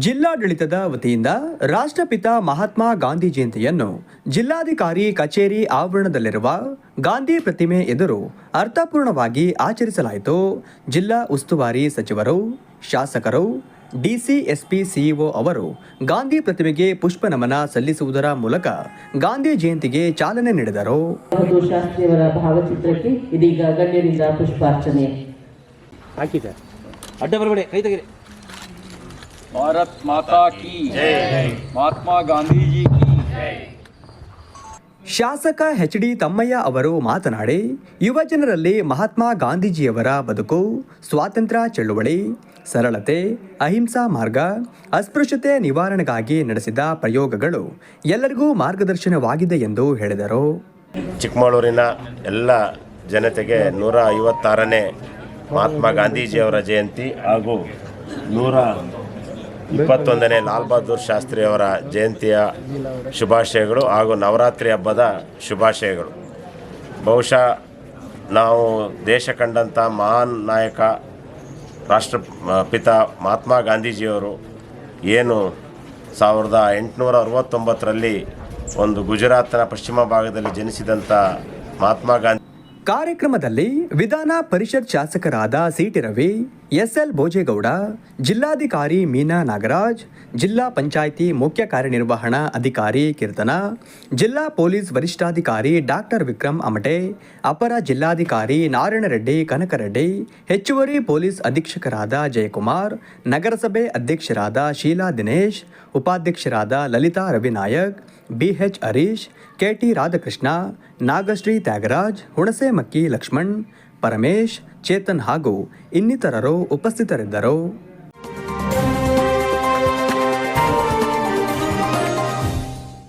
ಜಿಲ್ಲಾಡಳಿತದ ವತಿಯಿಂದ ರಾಷ್ಟ್ರಪಿತ ಮಹಾತ್ಮ ಗಾಂಧಿ ಜಯಂತಿಯನ್ನು ಜಿಲ್ಲಾಧಿಕಾರಿ ಕಚೇರಿ ಆವರಣದಲ್ಲಿರುವ ಗಾಂಧಿ ಪ್ರತಿಮೆ ಎದುರು ಅರ್ಥಪೂರ್ಣವಾಗಿ ಆಚರಿಸಲಾಯಿತು. ಜಿಲ್ಲಾ ಉಸ್ತುವಾರಿ ಸಚಿವರು ಶಾಸಕರು ಡಿಸಿಎಸ್ಪಿ ಸಿಇಒ ಅವರು ಗಾಂಧಿ ಪ್ರತಿಮೆಗೆ ಪುಷ್ಪ ನಮನ ಸಲ್ಲಿಸುವುದರ ಮೂಲಕ ಗಾಂಧಿ ಜಯಂತಿಗೆ ಚಾಲನೆ ನೀಡಿದರು. ಭಾವಚಿತ್ರಕ್ಕೆ ಇದೀಗ ಗಣ್ಯರಿಂದ ಪುಷ್ಪಾರ್ಚನೆ. भारत माता की महात्मा गांधी जी की ಶಾಸಕ ಎಚ್ ಡಿ ತಮ್ಮಯ್ಯ ಅವರು ಮಾತನಾಡಿ ಯುವಜನರಲ್ಲಿ ಮಹಾತ್ಮ ಗಾಂಧೀಜಿಯವರ ಬದುಕು ಸ್ವಾತಂತ್ರ್ಯ ಚಳುವಳಿ ಸರಳತೆ ಅಹಿಂಸಾ ಮಾರ್ಗ ಅಸ್ಪೃಶ್ಯತೆ ನಿವಾರಣೆಗಾಗಿ ನಡೆಸಿದ ಪ್ರಯೋಗಗಳು ಎಲ್ಲರಿಗೂ ಮಾರ್ಗದರ್ಶನವಾಗಿದೆ ಎಂದು ಹೇಳಿದರು ಚಿಕ್ಕಮಗಳೂರಿನ ಎಲ್ಲ ಜನತೆಗೆ ನೂರ ಐವತ್ತಾರನೇ ಮಹಾತ್ಮ ಗಾಂಧೀಜಿಯವರ ಜಯಂತಿ ಹಾಗೂ ನೂರ ಇಪ್ಪತ್ತೊಂದನೇ ಲಾಲ್ ಬಹದ್ದೂರ್ ಶಾಸ್ತ್ರಿಯವರ ಜಯಂತಿಯ ಶುಭಾಶಯಗಳು ಹಾಗೂ ನವರಾತ್ರಿ ಹಬ್ಬದ ಶುಭಾಶಯಗಳು. ಬಹುಶಃ ನಾವು ದೇಶ ಕಂಡಂಥ ಮಹಾನ್ ನಾಯಕ, ರಾಷ್ಟ್ರ ಪಿತ ಮಹಾತ್ಮ ಗಾಂಧೀಜಿಯವರು ಏನು ಸಾವಿರದ ಎಂಟುನೂರ ಅರವತ್ತೊಂಬತ್ತರಲ್ಲಿ ಒಂದು ಗುಜರಾತ್ನ ಪಶ್ಚಿಮ ಭಾಗದಲ್ಲಿ ಜನಿಸಿದಂಥ ಮಹಾತ್ಮ ಗಾಂಧಿ ಕಾರ್ಯಕ್ರಮದಲ್ಲಿ ವಿಧಾನ ಪರಿಷತ್ ಶಾಸಕರಾದ ಸಿಟಿ ರವಿ ಎಸ್ಎಲ್ ಭೋಜೇಗೌಡ, ಜಿಲ್ಲಾಧಿಕಾರಿ ಮೀನಾ ನಾಗರಾಜ್, ಜಿಲ್ಲಾ ಪಂಚಾಯಿತಿ ಮುಖ್ಯ ಕಾರ್ಯನಿರ್ವಹಣಾ ಅಧಿಕಾರಿ ಕೀರ್ತನ, ಜಿಲ್ಲಾ ಪೊಲೀಸ್ ವರಿಷ್ಠಾಧಿಕಾರಿ ಡಾಕ್ಟರ್ ವಿಕ್ರಮ್ ಅಮಟೆ, ಅಪರ ಜಿಲ್ಲಾಧಿಕಾರಿ ನಾರಾಯಣರೆಡ್ಡಿ, ಕನಕರೆಡ್ಡಿ, ಹೆಚ್ಚುವರಿ ಪೊಲೀಸ್ ಅಧೀಕ್ಷಕರಾದ ಜಯಕುಮಾರ್, ನಗರಸಭೆ ಅಧ್ಯಕ್ಷರಾದ ಶೀಲಾ ದಿನೇಶ್, ಉಪಾಧ್ಯಕ್ಷರಾದ ಲಲಿತಾ ರವಿನಾಯಕ್, ಬಿಎಚ್ ಹರೀಶ್, ಕೆಟಿ ರಾಧಾಕೃಷ್ಣ, ನಾಗಶ್ರೀ ತ್ಯಾಗರಾಜ್ ಹುಣಸೆಮಕ್ಕಿ ಲಕ್ಷ್ಮಣ್ ಪರಮೇಶ್ ಚೇತನ್ ಹಾಗೂ ಇನ್ನಿತರರು ಉಪಸ್ಥಿತರಿದ್ದರು.